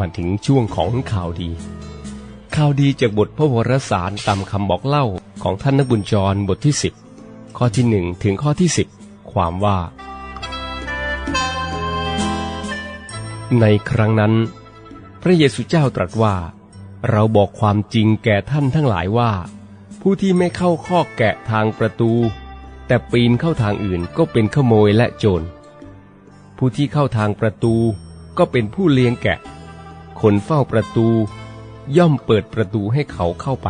มาถึงช่วงของข่าวดี ข่าวดีจากบทพระวรสารตามคำบอกเล่าของท่านนบุญจรบทที่10ข้อที่1ถึงข้อที่10ความว่า ในครั้งนั้น พระเยซูเจ้าตรัสว่า เราบอกความจริงแก่ท่านทั้งหลายว่า ผู้ที่ไม่เข้าข้อกแกะทางประตู แต่ปีนเข้าทางอื่นก็เป็นขโมยและโจร ผู้ที่เข้าทางประตูก็เป็นผู้เลี้ยงแกะ คนเฝ้าประตู ย่อมเปิดประตูให้เขาเข้าไป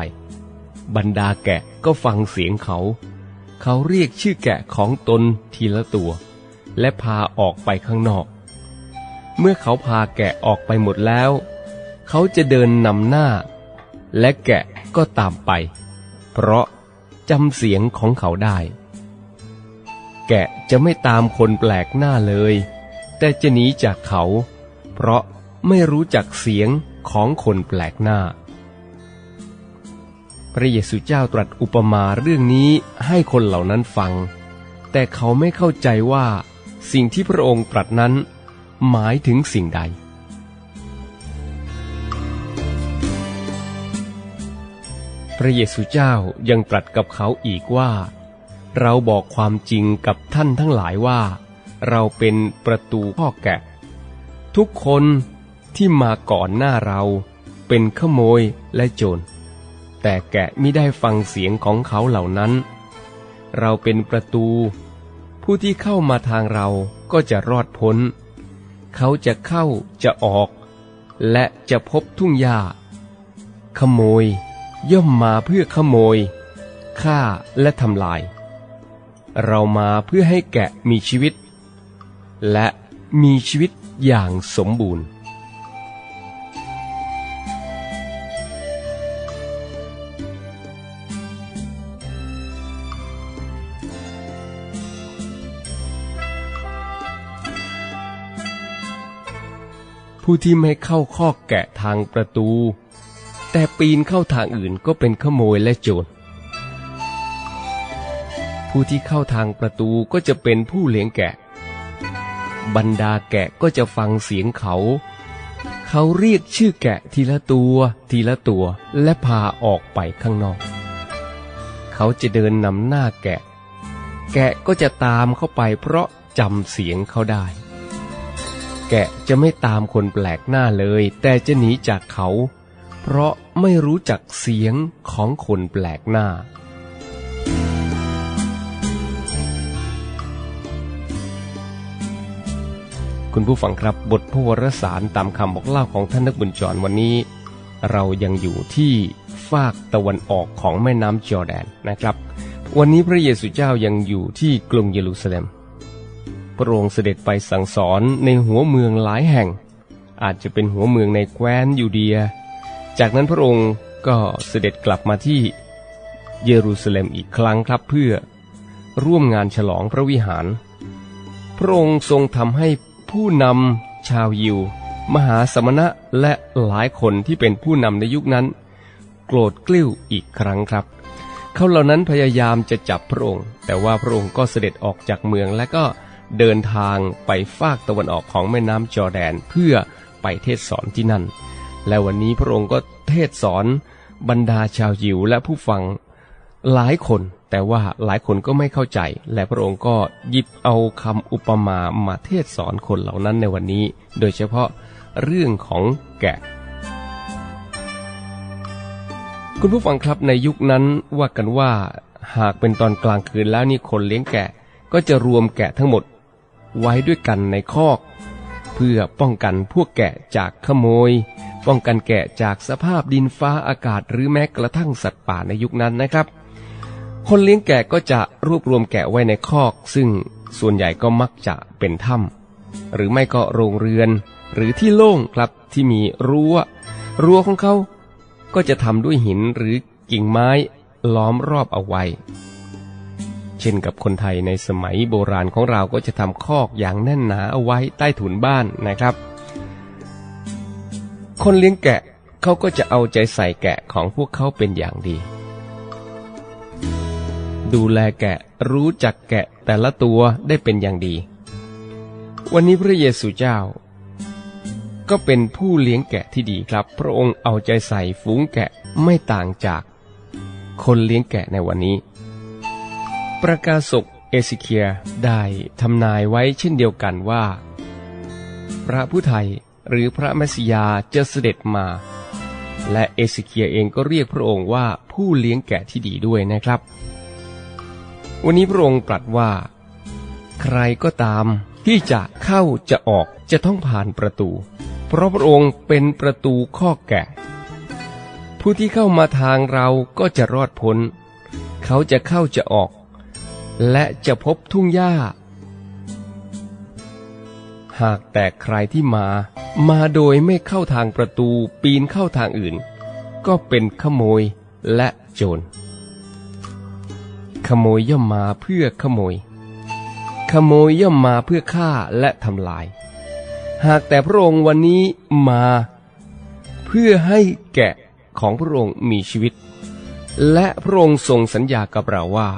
บรรดาแกะก็ฟังเสียงเขา เขาเรียกชื่อแกะของตนทีละตัว และพาออกไปข้างนอก เมื่อเขาพาแกะออกไปหมดแล้ว เขาจะเดินนำหน้า และแกะก็ตามไป เพราะจำเสียงของเขาได้ แกะจะไม่ตามคนแปลกหน้าเลย แต่จะหนีจากเขา เพราะ ไม่รู้จักเสียงของคนแปลกหน้า พระเยซูเจ้าตรัสอุปมาเรื่องนี้ให้คนเหล่านั้นฟัง แต่เขาไม่เข้าใจว่า สิ่งที่พระองค์ตรัสนั้น หมายถึงสิ่งใด พระเยซูเจ้ายังตรัสกับเขาอีกว่า เราบอกความจริงกับท่านทั้งหลายว่า เราเป็นประตูข้อแกะ ทุกคน ที่มาก่อนหน้าเราเป็นขโมยและโจร แต่แกะไม่ได้ฟังเสียงของเขาเหล่านั้น เราเป็นประตู ผู้ที่เข้ามาทางเราก็จะรอดพ้น เขาจะเข้าจะออก และจะพบทุ่งหญ้า ขโมย ย่อมมาเพื่อขโมยฆ่าและทำลาย เรามาเพื่อให้แกะมีชีวิต และมีชีวิตอย่างสมบูรณ์ ผู้ที่ไม่เข้าข้อกแกะทางประตู แต่ปีนเข้าทางอื่นก็เป็นขโมยและโจร ผู้ที่เข้าทางประตูก็จะเป็นผู้เลี้ยงแกะ บรรดาแกะก็จะฟังเสียงเขา เขาเรียกชื่อแกะทีละตัว ทีละตัวและพาออกไปข้างนอก เขาจะเดินนำหน้าแกะ แกะก็จะตามเข้าไปเพราะจำเสียงเขาได้ แกะจะไม่ตามคนแปลกหน้าเลย แต่จะหนีจากเขา เพราะไม่รู้จักเสียงของคนแปลกหน้า คุณผู้ฟังครับบทพวรสารตามคำบอกเล่าของท่านนักบุญจรวันนี้ เรายังอยู่ที่ฟากตะวันออกของแม่น้ำจอแดนนะครับ วันนี้พระเยซูเจ้ายังอยู่ที่กรุงเยรูซาเล็ม ระองค์เสด็จไปสั่งสอนในหัวเมืองหลายแห่ง อาจจะเป็นหัวเมืองในแคว้นยูเดีย จากนั้นพระองค์ก็เสด็จกลับมาที่เยรูซาเล็มอีกครั้งครับเพื่อร่วมงานฉลองพระวิหาร พระองค์ทรงทำให้ผู้นำชาวยิว มหาสมณะและหลายคนที่เป็นผู้นำในยุคนั้น โกรธกลิ้วอีกครั้งครับเขาเหล่านั้นพยายามจะจับพระองค์ แต่ว่าพระองค์ก็เสด็จออกจากเมืองและก็ เดินทางไปฟากตะวันออกของแม่น้ำจอแดนเพื่อไปเทศสอนที่นั่น และวันนี้พระองค์ก็เทศสอนบรรดาชาวยิวและผู้ฟังหลายคน แต่ว่าหลายคนก็ไม่เข้าใจ และพระองค์ก็หยิบเอาคำอุปมามาเทศสอนคนเหล่านั้นในวันนี้ โดยเฉพาะเรื่องของแกะ คุณผู้ฟังครับในยุคนั้นว่ากันว่าหากเป็นตอนกลางคืนแล้วนี่คนเลี้ยงแกะก็จะรวมแกะทั้งหมด ไว้ด้วยกันในคอก เพื่อป้องกันพวกแกะจากขโมย ป้องกันแกะจากสภาพดินฟ้าอากาศหรือแม้กระทั่งสัตว์ป่าในยุคนั้นนะครับ คนเลี้ยงแกะก็จะรวบรวมแกะไว้ในคอก ซึ่งส่วนใหญ่ก็มักจะเป็นถ้ำหรือไม่ก็โรงเรือน หรือที่โล่งครับที่มีรั้ว รั้วของเขาก็จะทำด้วยหินหรือกิ่งไม้ล้อมรอบเอาไว้ เช่นกับคนไทยในสมัยโบราณของเราก็จะทำคอกอย่างแน่นหนาเอาไว้ใต้ถุนบ้านนะครับ คนเลี้ยงแกะเขาก็จะเอาใจใส่แกะของพวกเขาเป็นอย่างดี ดูแลแกะรู้จักแกะแต่ละตัวได้เป็นอย่างดี วันนี้พระเยซูเจ้า ก็เป็นผู้เลี้ยงแกะที่ดีครับ พระองค์เอาใจใส่ฝูงแกะไม่ต่างจาก คนเลี้ยงแกะในวันนี้ ประกาศกเอซิเคียได้ทำนายไว้เช่นเดียวกันว่า พระผู้ไทยหรือพระเมสสยาจะเสด็จมา และเอซิเคียเองก็เรียกพระองค์ว่าผู้เลี้ยงแกะที่ดีด้วยนะครับ วันนี้พระองค์ตรัสว่า ใครก็ตามที่จะเข้าจะออกจะต้องผ่านประตู เพราะพระองค์เป็นประตูข้อแกะ ผู้ที่เข้ามาทางเราก็จะรอดพ้น เขาจะเข้าจะออก และจะพบทุ่งหญ้า หากแต่ใครที่มา มาโดยไม่เข้าทางประตูปีนเข้าทางอื่น ก็เป็นขโมยและโจร ขโมยย่อมมาเพื่อขโมย ขโมยย่อมมาเพื่อฆ่าและทำลาย หากแต่พระองค์วันนี้มา เพื่อให้แกะของพระองค์มีชีวิต และพระองค์ทรงสัญญากับเราว่า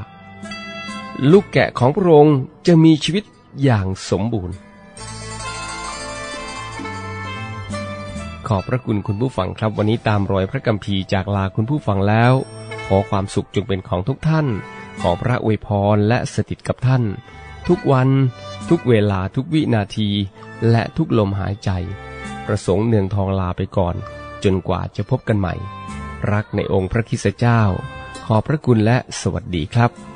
ลูกแกะของพระองค์จะมีชีวิตอย่างสมบูรณ์ ขอบพระคุณคุณผู้ฟังครับวันนี้ตามรอยพระกัมภีร์จากลาคุณผู้ฟังแล้ว ขอความสุขจงเป็นของทุกท่าน ขอพระอวยพรและสถิตกับท่าน ทุกวันทุกเวลาทุกวินาที และทุกลมหายใจ ประสงค์เนืองทองลาไปก่อน จนกว่าจะพบกันใหม่ รักในองค์พระคิสเจ้า ขอบพระคุณและสวัสดีครับ